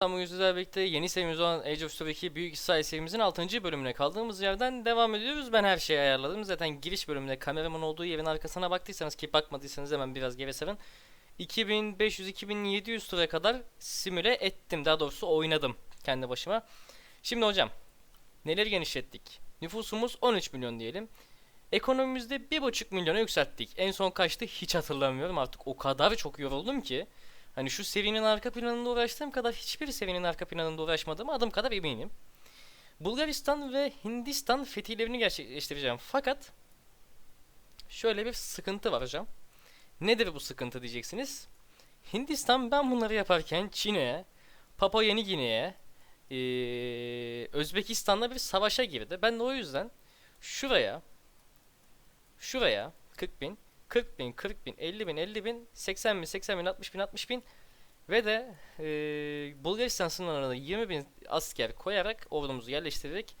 Tamam yüzüler birlikte yeni serimiz olan Age of Story 2 Büyük İsrail serimizin 6. bölümüne kaldığımız yerden devam ediyoruz. Ben her şeyi ayarladım. Zaten giriş bölümünde kameramın olduğu yerin arkasına baktıysanız ki bakmadıysanız hemen biraz geri sarın. 2500-2700 tura kadar simüle ettim. Daha doğrusu oynadım kendi başıma. Şimdi hocam neleri genişlettik? Nüfusumuz 13 milyon diyelim. Ekonomimizde 1,5 milyona yükselttik. En son kaçtı hiç hatırlamıyorum artık o kadar çok yoruldum ki. Hani şu serinin arka planında uğraştığım kadar hiçbir serinin arka planında uğraşmadığıma adım kadar eminim. Bulgaristan ve Hindistan fetihlerini gerçekleştireceğim. Fakat şöyle bir sıkıntı var hocam. Nedir bu sıkıntı diyeceksiniz. Hindistan ben bunları yaparken Çin'e, Papua Yeni Gine'ye, ee, Özbekistan'la bir savaşa girdi. Ben de o yüzden şuraya, şuraya 40 bin, 40 bin, 40 bin, 50 bin, 50 bin, 80 bin, 80 bin, 60 bin, 60 bin ve de e, Bulgaristan sınırlarına 20 bin asker koyarak ordumuzu yerleştirerek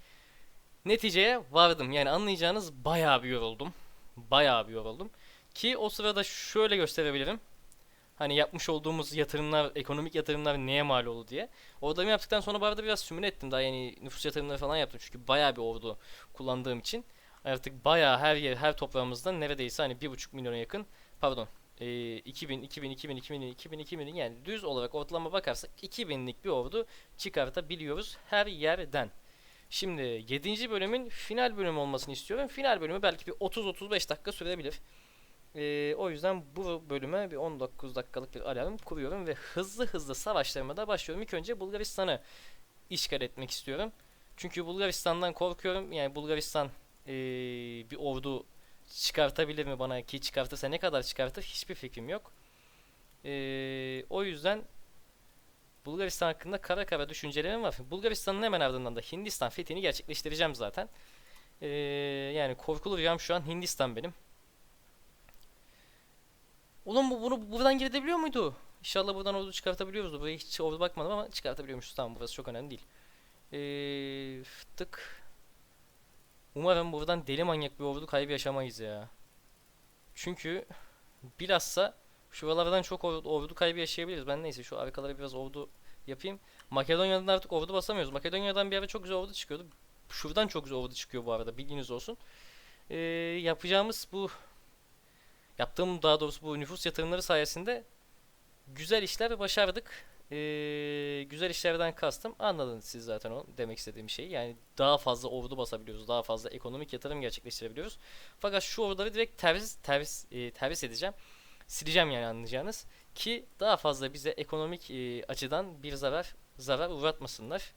neticeye vardım. Yani anlayacağınız bayağı bir yoruldum. Bayağı bir yoruldum. Ki o sırada şöyle gösterebilirim. Hani yapmış olduğumuz yatırımlar, ekonomik yatırımlar neye mal oldu diye. Ordamı yaptıktan sonra bu arada biraz sümün ettim. Daha yeni nüfus yatırımları falan yaptım. Çünkü bayağı bir ordu kullandığım için artık bayağı her yer her toprağımızda neredeyse hani bir buçuk milyona yakın pardon e, 2000 2000 2000 2000 2000 2000 yani düz olarak ortalama bakarsak 2000'lik bir ordu çıkartabiliyoruz her yerden. Şimdi 7. bölümün final bölümü olmasını istiyorum. Final bölümü belki bir 30-35 dakika sürebilir. Ee, o yüzden bu bölüme bir 19 dakikalık bir alarm kuruyorum ve hızlı hızlı savaşlarıma da başlıyorum. İlk önce Bulgaristan'ı işgal etmek istiyorum. Çünkü Bulgaristan'dan korkuyorum. Yani Bulgaristan ee, bir ordu çıkartabilir mi bana ki çıkartırsa ne kadar çıkartır hiçbir fikrim yok. Ee, o yüzden Bulgaristan hakkında kara kara düşüncelerim var. Bulgaristan'ın hemen ardından da Hindistan fethini gerçekleştireceğim zaten. Ee, yani korkulu rüyam şu an Hindistan benim. Oğlum bu bunu buradan girebiliyor muydu? İnşallah buradan ordu çıkartabiliyoruz. Buraya hiç ordu bakmadım ama çıkartabiliyormuşuz. Tamam burası çok önemli değil. Ee, tık. Umarım buradan deli manyak bir ordu kaybı yaşamayız ya. Çünkü bilhassa şuralardan çok ordu, ordu kaybı yaşayabiliriz. Ben neyse şu arkalara biraz ordu yapayım. Makedonya'dan artık ordu basamıyoruz. Makedonya'dan bir ara çok güzel ordu çıkıyordu. Şuradan çok güzel ordu çıkıyor bu arada bilginiz olsun. Ee, yapacağımız bu yaptığım daha doğrusu bu nüfus yatırımları sayesinde güzel işler başardık e, güzel işlerden kastım anladınız siz zaten o demek istediğim şeyi. Yani daha fazla ordu basabiliyoruz. Daha fazla ekonomik yatırım gerçekleştirebiliyoruz. Fakat şu orduları direkt tervis tervis e, tervis edeceğim. Sileceğim yani anlayacağınız ki daha fazla bize ekonomik e, açıdan bir zarar zarar uğratmasınlar.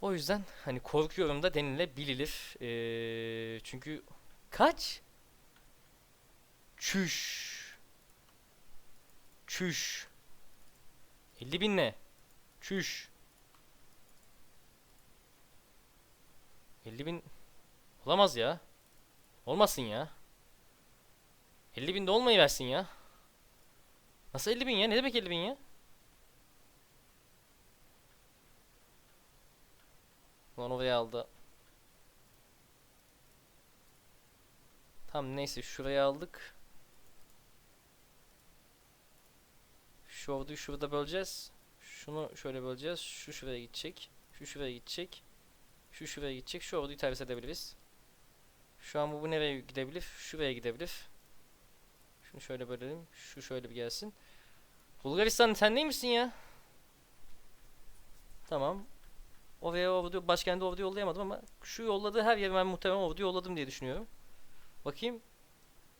O yüzden hani korkuyorum da denilebilir. E, çünkü kaç? Çüş. Çüş. 50 bin ne? Çüş. 50 bin olamaz ya. Olmasın ya. 50 bin de olmayı versin ya. Nasıl 50 bin ya? Ne demek 50 bin ya? Lan oraya aldı. Tamam neyse şuraya aldık. Şu orduyu şurada böleceğiz. Şunu şöyle böleceğiz. Şu şuraya gidecek. Şu şuraya gidecek. Şu şuraya gidecek. Şu orduyu tervis edebiliriz. Şu an bu, bu nereye gidebilir? Şuraya gidebilir. Şunu şöyle bölelim. Şu şöyle bir gelsin. Bulgaristan sen neymişsin ya? Tamam. Oraya ordu, başkenti ordu yollayamadım ama şu yolladığı her yere ben muhtemelen ordu yolladım diye düşünüyorum. Bakayım.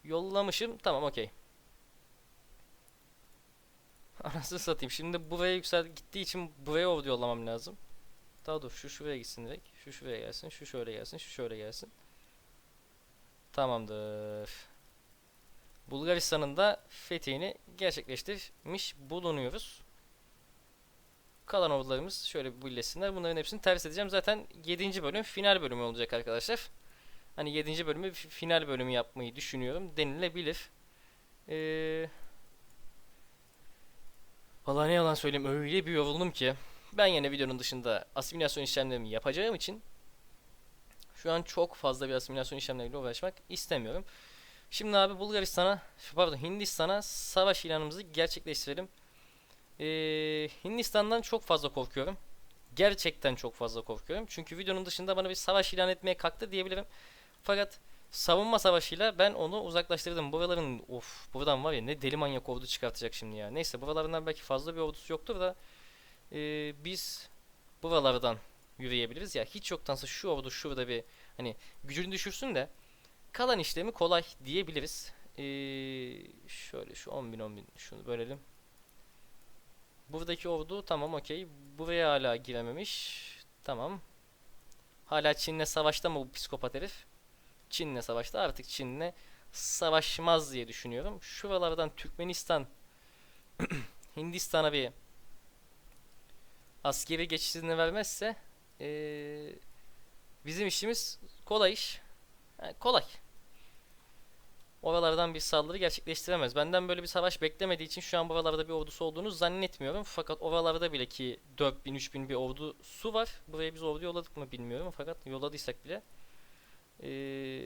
Yollamışım. Tamam okey. Anasını satayım. Şimdi buraya yüksel gittiği için buraya ordu yollamam lazım. Daha dur şu şuraya gitsin direkt. Şu şuraya gelsin. Şu şöyle gelsin. Şu şöyle gelsin. Tamamdır. Bulgaristan'ın da fethini gerçekleştirmiş bulunuyoruz. Kalan ordularımız şöyle bir birleşsinler. Bunların hepsini ters edeceğim. Zaten 7. bölüm final bölümü olacak arkadaşlar. Hani 7. bölümü final bölümü yapmayı düşünüyorum denilebilir. Eee Vallahi ne yalan söyleyeyim öyle bir yoruldum ki ben yine videonun dışında asimilasyon işlemlerimi yapacağım için şu an çok fazla bir asimilasyon işlemleriyle uğraşmak istemiyorum. Şimdi abi Bulgaristan'a pardon Hindistan'a savaş ilanımızı gerçekleştirelim. Ee, Hindistan'dan çok fazla korkuyorum. Gerçekten çok fazla korkuyorum. Çünkü videonun dışında bana bir savaş ilan etmeye kalktı diyebilirim. Fakat savunma savaşıyla ben onu uzaklaştırdım. Buraların of buradan var ya ne deli manyak ordu çıkartacak şimdi ya. Neyse buralarından belki fazla bir ordusu yoktur da ee, biz buralardan yürüyebiliriz ya. Hiç yoktansa şu ordu şurada bir hani gücünü düşürsün de kalan işlemi kolay diyebiliriz. Ee, şöyle şu 10 bin 10 bin şunu bölelim. Buradaki ordu tamam okey. Buraya hala girememiş. Tamam. Hala Çin'le savaşta mı bu psikopat herif? Çin'le savaşta artık Çin'le savaşmaz diye düşünüyorum. Şuralardan Türkmenistan Hindistan'a bir askeri geçişini vermezse ee, bizim işimiz kolay iş. Ha, kolay. Oralardan bir saldırı gerçekleştiremez. Benden böyle bir savaş beklemediği için şu an buralarda bir ordusu olduğunu zannetmiyorum. Fakat oralarda bile ki 4000 3000 bir ordusu var. Buraya biz ordu yolladık mı bilmiyorum. Fakat yolladıysak bile ee,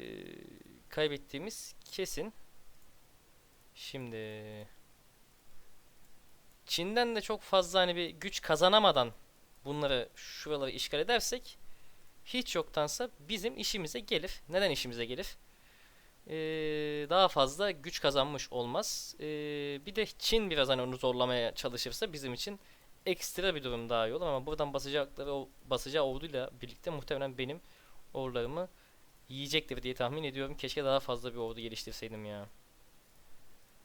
kaybettiğimiz kesin. Şimdi Çin'den de çok fazla hani bir güç kazanamadan bunları şuraları işgal edersek hiç yoktansa bizim işimize gelir. Neden işimize gelir? Ee, daha fazla güç kazanmış olmaz. Ee, bir de Çin biraz hani onu zorlamaya çalışırsa bizim için ekstra bir durum daha iyi olur ama buradan basacakları o basacağı orduyla birlikte muhtemelen benim ordularımı yiyecektir diye tahmin ediyorum. Keşke daha fazla bir ordu geliştirseydim ya.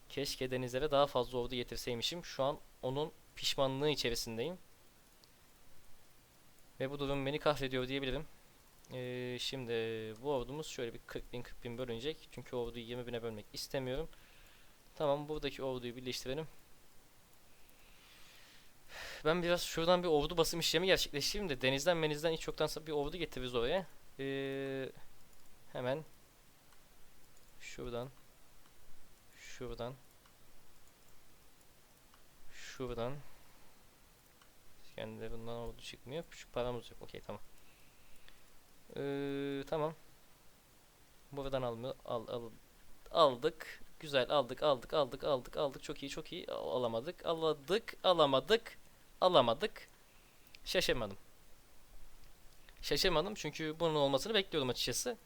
Keşke denizlere daha fazla ordu getirseymişim. Şu an onun pişmanlığı içerisindeyim. Ve bu durum beni kahrediyor diyebilirim. Ee, şimdi bu ordumuz şöyle bir 40 bin 40 bin bölünecek. Çünkü orduyu 20 bine bölmek istemiyorum. Tamam buradaki orduyu birleştirelim. Ben biraz şuradan bir ordu basım işlemi gerçekleştireyim de denizden menizden hiç yoktansa bir ordu getiririz oraya. Ee, hemen şuradan şuradan şuradan kendileri bundan ordu çıkmıyor. Şu paramız yok. Okey tamam. Ee, tamam. Buradan almıyor. Al, al, aldık. Güzel aldık aldık aldık aldık aldık. Çok iyi çok iyi. Al- alamadık. Aladık. Alamadık. Alamadık. Şaşırmadım. Şaşırmadım çünkü bunun olmasını bekliyordum açıkçası.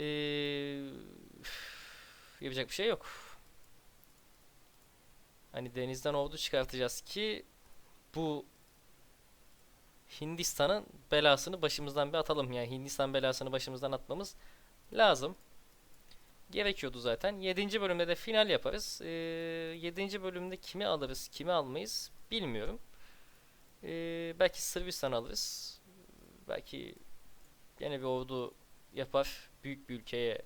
Ee, yapacak bir şey yok. Hani denizden ordu çıkartacağız ki bu Hindistan'ın belasını başımızdan bir atalım. Yani Hindistan belasını başımızdan atmamız lazım. Gerekiyordu zaten. 7. bölümde de final yaparız. Ee, 7. bölümde kimi alırız, kimi almayız bilmiyorum. Ee, belki Sırbistan alırız. Belki yine bir ordu yapar. Büyük bir ülkeye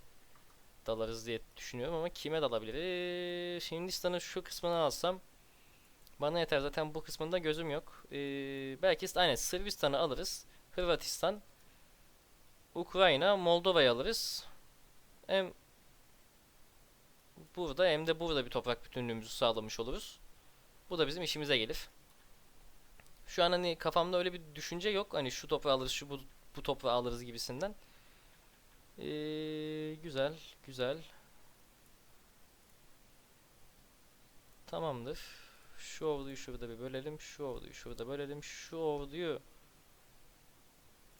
dalarız diye düşünüyorum ama kime dalabiliriz? Hindistan'ın şu kısmını alsam bana yeter zaten bu kısmında gözüm yok. Ee, belki aynen Sırbistan'ı alırız. Hırvatistan, Ukrayna, Moldova'yı alırız. Hem burada hem de burada bir toprak bütünlüğümüzü sağlamış oluruz. Bu da bizim işimize gelir. Şu an hani kafamda öyle bir düşünce yok. Hani şu toprağı alırız, şu bu, bu toprağı alırız gibisinden. Ee, güzel, güzel. Tamamdır. Şu orduyu şurada bir bölelim. Şu orduyu şurada bölelim. Şu orduyu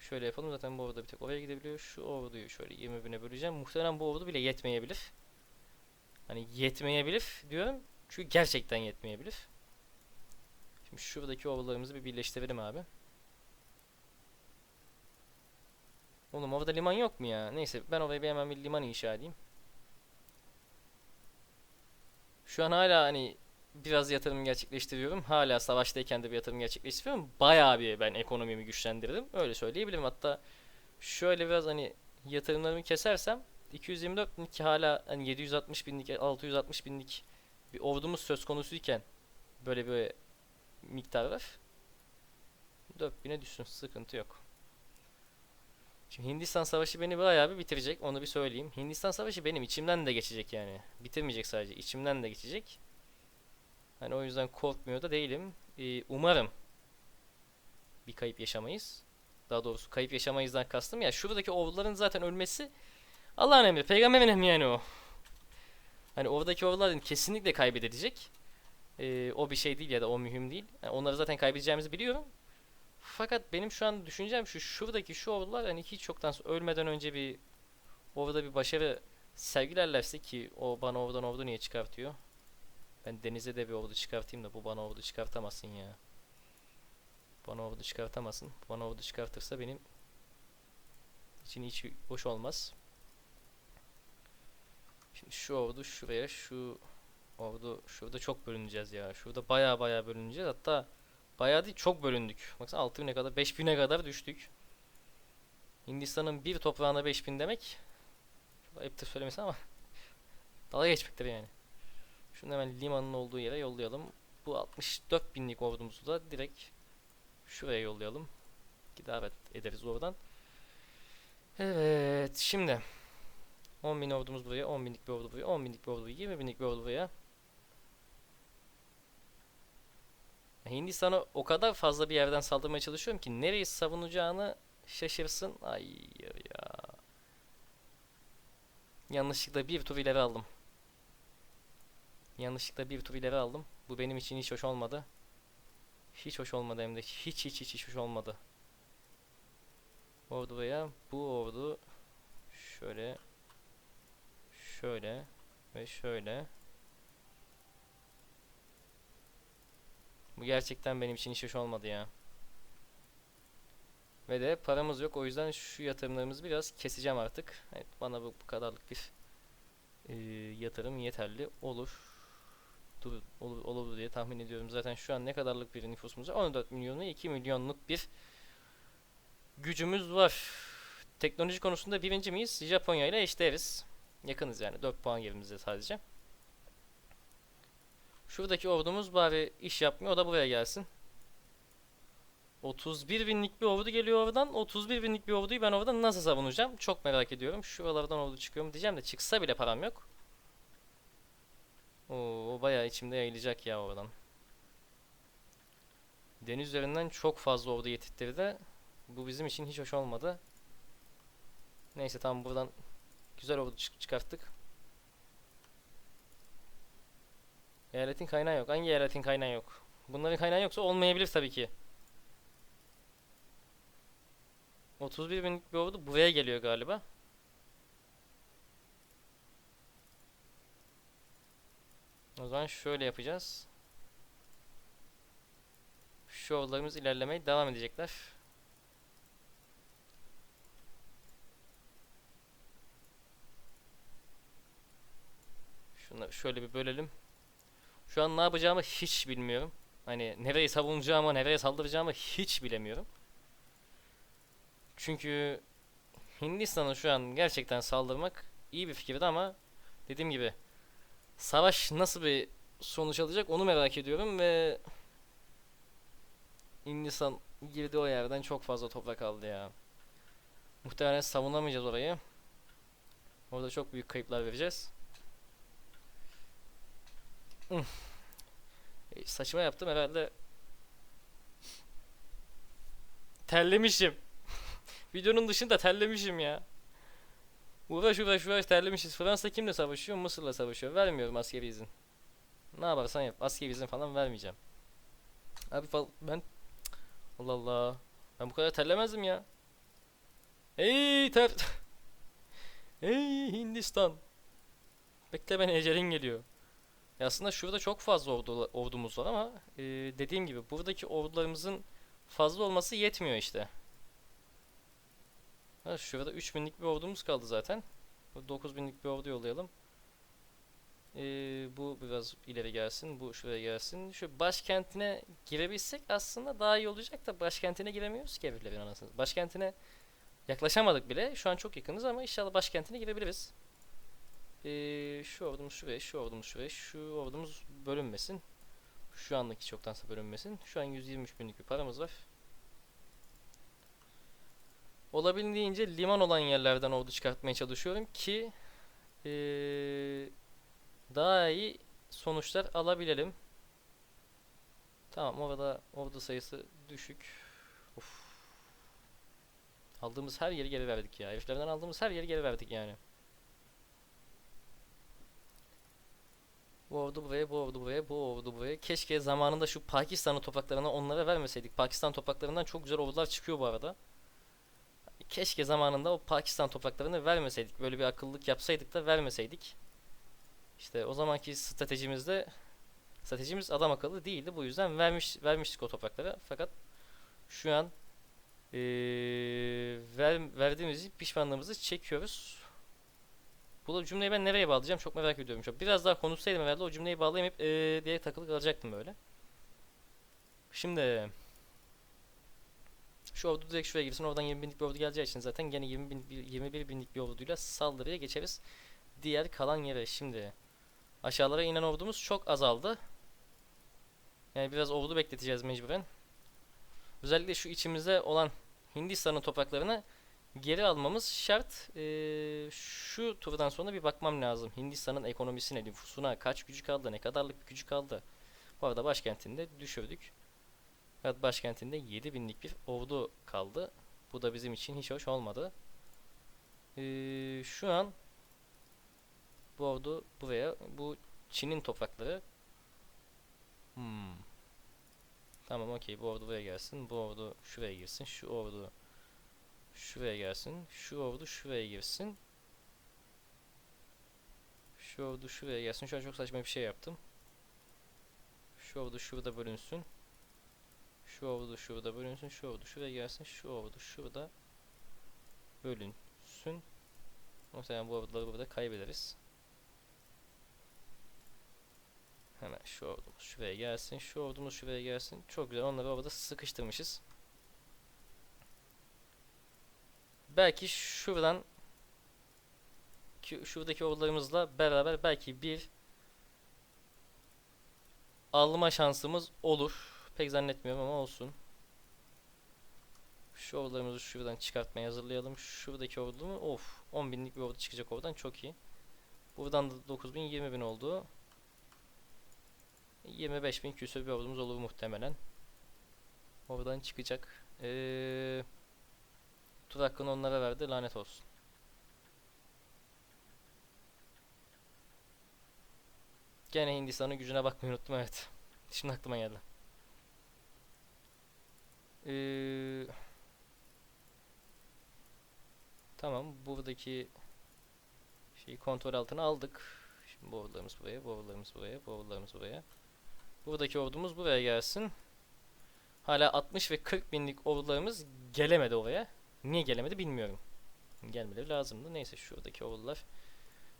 şöyle yapalım. Zaten bu ordu bir tek oraya gidebiliyor. Şu orduyu şöyle 20 bine böleceğim. Muhtemelen bu ordu bile yetmeyebilir. Hani yetmeyebilir diyorum. Çünkü gerçekten yetmeyebilir. Şimdi şuradaki ordularımızı bir birleştirelim abi. Oğlum orada liman yok mu ya? Neyse ben oraya bir hemen bir liman inşa edeyim. Şu an hala hani biraz yatırım gerçekleştiriyorum. Hala savaştayken de bir yatırım gerçekleştiriyorum. Bayağı bir ben ekonomimi güçlendirdim. Öyle söyleyebilirim. Hatta şöyle biraz hani yatırımlarımı kesersem 224 binlik hala hani 760 binlik 660 binlik bir ordumuz söz konusuyken böyle bir miktar var. 4000'e düşsün sıkıntı yok. Şimdi Hindistan Savaşı beni bayağı bir bitirecek onu bir söyleyeyim. Hindistan Savaşı benim içimden de geçecek yani. Bitirmeyecek sadece içimden de geçecek. Hani o yüzden korkmuyor da değilim. Ee, umarım bir kayıp yaşamayız. Daha doğrusu kayıp yaşamayızdan kastım ya şuradaki orduların zaten ölmesi Allah'ın emri, peygamberin emri yani o. Hani oradaki orduların kesinlikle kaybedilecek. Ee, o bir şey değil ya da o mühim değil. Yani onları zaten kaybedeceğimizi biliyorum. Fakat benim şu an düşüncem şu şuradaki şu ordular hani hiç çoktan ölmeden önce bir orada bir başarı sergilerlerse ki o bana oradan ordu niye çıkartıyor? Ben denize de bir ordu çıkartayım da bu bana ordu çıkartamasın ya. Bana ordu çıkartamasın. Bana ordu çıkartırsa benim için hiç hoş olmaz. Şimdi şu ordu şuraya, şu ordu şurada çok bölüneceğiz ya. Şurada baya baya bölüneceğiz. Hatta baya değil çok bölündük. Baksana 6000'e kadar 5000'e kadar düştük. Hindistan'ın bir toprağına 5000 demek çok ayıptır söylemesi ama dalga geçmektir yani. Şunu hemen limanın olduğu yere yollayalım. Bu 64 binlik ordumuzu da direkt şuraya yollayalım. Gidaret ederiz oradan. Evet şimdi 10 bin ordumuz buraya, 10 binlik bir ordu buraya, 10 binlik bir ordu buraya, 20 binlik bir ordu buraya. Hindistan'a o kadar fazla bir yerden saldırmaya çalışıyorum ki nereyi savunacağını şaşırsın. Ay ya. Yanlışlıkla bir tur ileri aldım. Yanlışlıkla bir tur ileri aldım. Bu benim için hiç hoş olmadı. Hiç hoş olmadı hem de. Hiç hiç hiç hiç hoş olmadı. Ordu buraya. Bu ordu şöyle şöyle ve şöyle. Bu gerçekten benim için hiç hoş olmadı ya. Ve de paramız yok. O yüzden şu yatırımlarımızı biraz keseceğim artık. Evet, bana bu, bu kadarlık bir e, yatırım yeterli olur. Dur, olur, olur diye tahmin ediyorum. Zaten şu an ne kadarlık bir nüfusumuz var? 14 milyon ve 2 milyonluk bir gücümüz var. Teknoloji konusunda birinci miyiz? Japonya ile eşdeğeriz. Yakınız yani. 4 puan gerimizde sadece. Şuradaki ordumuz bari iş yapmıyor. O da buraya gelsin. 31 binlik bir ordu geliyor oradan. 31 binlik bir orduyu ben oradan nasıl savunacağım? Çok merak ediyorum. Şuralardan ordu çıkıyor mu diyeceğim de çıksa bile param yok. Oo, o bayağı içimde yayılacak ya oradan. Deniz üzerinden çok fazla ordu getirttirdi. Bu bizim için hiç hoş olmadı. Neyse tamam buradan güzel ordu çık çıkarttık. Eyaletin kaynağı yok. Hangi eyaletin kaynağı yok? Bunların kaynağı yoksa olmayabilir tabii ki. 31 binlik bir ordu buraya geliyor galiba. O zaman şöyle yapacağız. Şu ordularımız ilerlemeye devam edecekler. Şunları şöyle bir bölelim. Şu an ne yapacağımı hiç bilmiyorum. Hani nereyi savunacağımı, nereye saldıracağımı hiç bilemiyorum. Çünkü Hindistan'a şu an gerçekten saldırmak iyi bir fikirdi ama dediğim gibi savaş nasıl bir sonuç alacak onu merak ediyorum ve Hindistan girdi o yerden çok fazla toprak aldı ya. Muhtemelen savunamayacağız orayı. Orada çok büyük kayıplar vereceğiz. E, saçma yaptım herhalde. Terlemişim. Videonun dışında terlemişim ya. Uğraş uğraş uğraş terlemişiz. Fransa kimle savaşıyor? Mısır'la savaşıyor. Vermiyorum askeri izin. Ne yaparsan yap. Askeri izin falan vermeyeceğim. Abi fal ben Allah Allah. Ben bu kadar terlemezdim ya. Ey ter Ey Hindistan. Bekle beni ecelin geliyor. Ya aslında şurada çok fazla ordu, ordumuz var ama e, dediğim gibi buradaki ordularımızın fazla olması yetmiyor işte. Ha, şurada 3000'lik bir ordumuz kaldı zaten. 9000'lik bir ordu yollayalım. Ee, bu biraz ileri gelsin, bu şuraya gelsin. Şu başkentine girebilsek aslında daha iyi olacak da başkentine giremiyoruz ki heriflerin anasını. Başkentine yaklaşamadık bile. Şu an çok yakınız ama inşallah başkentine girebiliriz. Şu ordumuz şuraya, şu ordumuz şuraya, şu ordumuz bölünmesin. Şu andaki çoktansa bölünmesin. Şu an 123 binlik bir paramız var. Olabildiğince liman olan yerlerden ordu çıkartmaya çalışıyorum ki ee, daha iyi sonuçlar alabilelim. Tamam orada ordu sayısı düşük. Of. Aldığımız her yeri geri verdik ya. Heriflerden aldığımız her yeri geri verdik yani. Bu ordu buraya, bu ordu buraya, bu ordu buraya. Keşke zamanında şu Pakistan'ın topraklarına onlara vermeseydik. Pakistan topraklarından çok güzel ordular çıkıyor bu arada. Keşke zamanında o Pakistan topraklarını vermeseydik. Böyle bir akıllılık yapsaydık da vermeseydik. İşte o zamanki stratejimizde stratejimiz adam akıllı değildi. Bu yüzden vermiş vermiştik o topraklara. Fakat şu an eee ver, verdiğimiz pişmanlığımızı çekiyoruz. Bu cümleyi ben nereye bağlayacağım çok merak ediyorum. Çok biraz daha konuşsaydım herhalde o cümleyi bağlayamayıp eee diye takılı kalacaktım böyle. Şimdi şu ordu direkt şuraya girsin. Oradan 20 binlik bir ordu geleceği için zaten gene 20 bin, 21 binlik bir orduyla saldırıya geçeriz. Diğer kalan yere şimdi aşağılara inen ordumuz çok azaldı. Yani biraz ordu bekleteceğiz mecburen. Özellikle şu içimizde olan Hindistan'ın topraklarını geri almamız şart. Ee, şu turdan sonra bir bakmam lazım. Hindistan'ın ekonomisine, nüfusuna kaç gücü kaldı, ne kadarlık bir gücü kaldı. Bu arada başkentinde düşürdük. Evet başkentinde 7000'lik bir ordu kaldı. Bu da bizim için hiç hoş olmadı. Ee, şu an bu ordu buraya, bu Çin'in toprakları. Hmm. Tamam okey bu ordu buraya gelsin. Bu ordu şuraya girsin. Şu ordu şuraya gelsin. Şu ordu şuraya girsin. Şu ordu şuraya gelsin. Şu an çok saçma bir şey yaptım. Şu ordu şurada bölünsün. Şu ordu şurada bölünsün. Şu ordu şuraya gelsin. Şu ordu şurada bölünsün. Mesela bu orduları burada kaybederiz. Hemen şu ordumuz şuraya gelsin. Şu ordumuz şuraya gelsin. Çok güzel. Onları orada sıkıştırmışız. Belki şuradan ki şuradaki ordularımızla beraber belki bir alma şansımız olur. Pek zannetmiyorum ama olsun. Şu ordularımızı şuradan çıkartmaya hazırlayalım. Şuradaki ordu? Of. 10 binlik bir ordu çıkacak oradan. Çok iyi. Buradan da 9 bin 20 bin oldu. 25 bin küsur bir ordumuz olur muhtemelen. Oradan çıkacak. Ee, tur hakkını onlara verdi. Lanet olsun. Gene Hindistan'ın gücüne bakmayı unuttum evet. Şimdi aklıma geldi. Ee, tamam buradaki şeyi kontrol altına aldık. Şimdi bu ordularımız buraya, bu ordularımız buraya, bu ordularımız buraya. Buradaki ordumuz buraya gelsin. Hala 60 ve 40 binlik ordularımız gelemedi oraya. Niye gelemedi bilmiyorum. Gelmeleri lazımdı. Neyse şuradaki ordular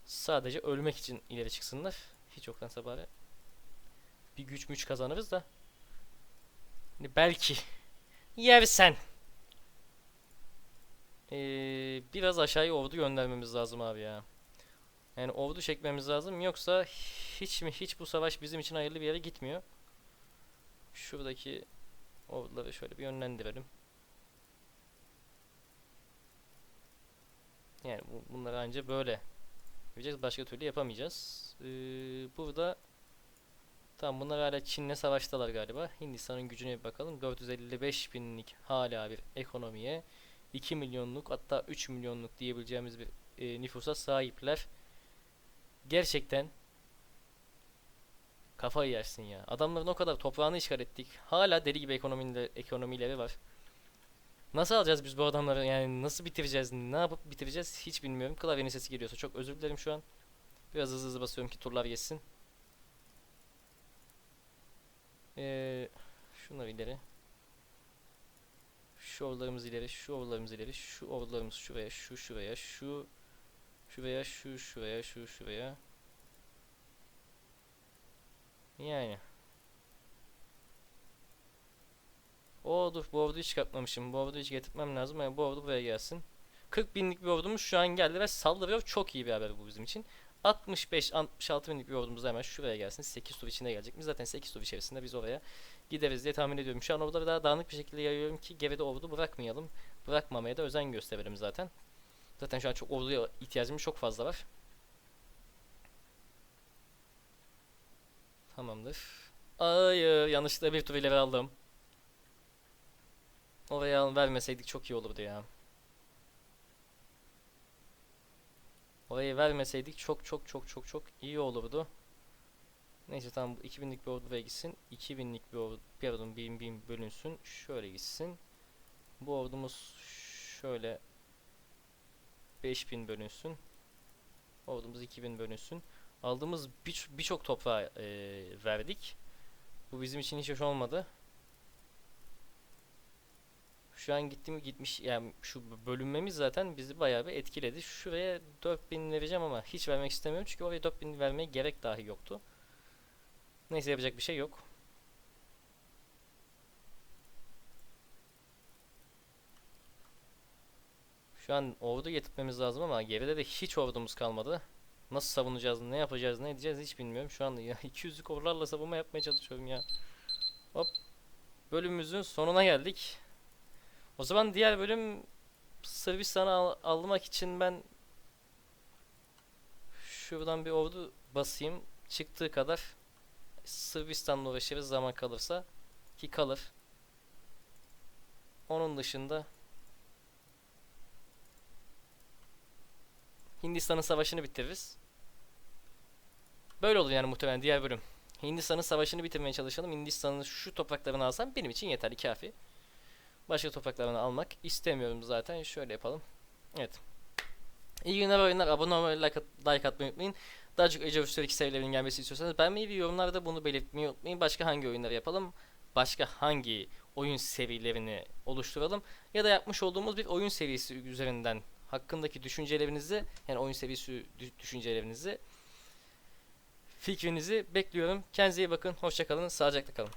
sadece ölmek için ileri çıksınlar. Hiç yoktansa bari bir güç müç kazanırız da. Hani belki yersen. Ee, biraz aşağıya ordu göndermemiz lazım abi ya. Yani ordu çekmemiz lazım yoksa hiç mi hiç bu savaş bizim için hayırlı bir yere gitmiyor. Şuradaki orduları şöyle bir yönlendirelim. Yani bu, bunları anca böyle yapacağız. Başka türlü yapamayacağız. Ee, burada Tamam bunlar hala Çin'le savaştalar galiba. Hindistan'ın gücüne bir bakalım. 455 binlik hala bir ekonomiye 2 milyonluk hatta 3 milyonluk diyebileceğimiz bir e, nüfusa sahipler. Gerçekten kafayı yersin ya. Adamların o kadar toprağını işgal ettik. Hala deli gibi ekonomileri, ekonomileri var. Nasıl alacağız biz bu adamları yani nasıl bitireceğiz ne yapıp bitireceğiz hiç bilmiyorum. Klavyenin sesi geliyorsa çok özür dilerim şu an. Biraz hızlı hızlı basıyorum ki turlar geçsin. Ee, şunlar ileri. Şu ordularımız ileri, şu ordularımız ileri, şu ordularımız şuraya, şu şuraya, şu şuraya, şu şuraya, şu şuraya. Yani. O dur bu orduyu çıkartmamışım. Bu orduyu hiç getirtmem lazım. Yani bu ordu buraya gelsin. 40 binlik bir ordumuz şu an geldi ve saldırıyor. Çok iyi bir haber bu bizim için. 65-66 binlik bir ordumuz da hemen şuraya gelsin. 8 tur içinde gelecek. Biz zaten 8 tur içerisinde biz oraya gideriz diye tahmin ediyorum. Şu an orduları daha dağınık bir şekilde yayıyorum ki geride ordu bırakmayalım. Bırakmamaya da özen gösterelim zaten. Zaten şu an çok orduya ihtiyacımız çok fazla var. Tamamdır. Hayır yanlışlıkla bir tur ileri aldım. Oraya vermeseydik çok iyi olurdu ya. Orayı vermeseydik çok çok çok çok çok iyi olurdu. Neyse tamam bu 2000'lik bir ordu gitsin. 2000'lik bir ordu pardon 1000 1000 bölünsün. Şöyle gitsin. Bu ordumuz şöyle 5000 bölünsün. Ordumuz 2000 bölünsün. Aldığımız bir- birçok toprağa eee, verdik. Bu bizim için hiç hoş olmadı. Şu an gittim gitmiş yani şu bölünmemiz zaten bizi bayağı bir etkiledi. Şuraya 4000 vereceğim ama hiç vermek istemiyorum çünkü oraya 4000 vermeye gerek dahi yoktu. Neyse yapacak bir şey yok. Şu an ordu getirmemiz lazım ama geride de hiç ordumuz kalmadı. Nasıl savunacağız, ne yapacağız, ne edeceğiz hiç bilmiyorum. Şu anda ya 200'lük orlarla savunma yapmaya çalışıyorum ya. Hop. Bölümümüzün sonuna geldik. O zaman diğer bölüm Sırbistan'ı al- almak için ben şuradan bir ordu basayım. Çıktığı kadar Sırbistan'la uğraşırız zaman kalırsa. Ki kalır. Onun dışında Hindistan'ın savaşını bitiririz. Böyle olur yani muhtemelen diğer bölüm. Hindistan'ın savaşını bitirmeye çalışalım. Hindistan'ın şu topraklarını alsam benim için yeterli kafi. Başka topraklarını almak istemiyorum zaten. Şöyle yapalım. Evet. İyi günler oyunlar. Abone olmayı, like, at- like atmayı unutmayın. Daha çok Age of History 2 serilerinin gelmesi istiyorsanız beğenmeyi ve yorumlarda bunu belirtmeyi unutmayın. Başka hangi oyunları yapalım? Başka hangi oyun serilerini oluşturalım? Ya da yapmış olduğumuz bir oyun serisi üzerinden hakkındaki düşüncelerinizi yani oyun serisi dü- düşüncelerinizi fikrinizi bekliyorum. Kendinize iyi bakın. Hoşçakalın. Sağlıcakla kalın.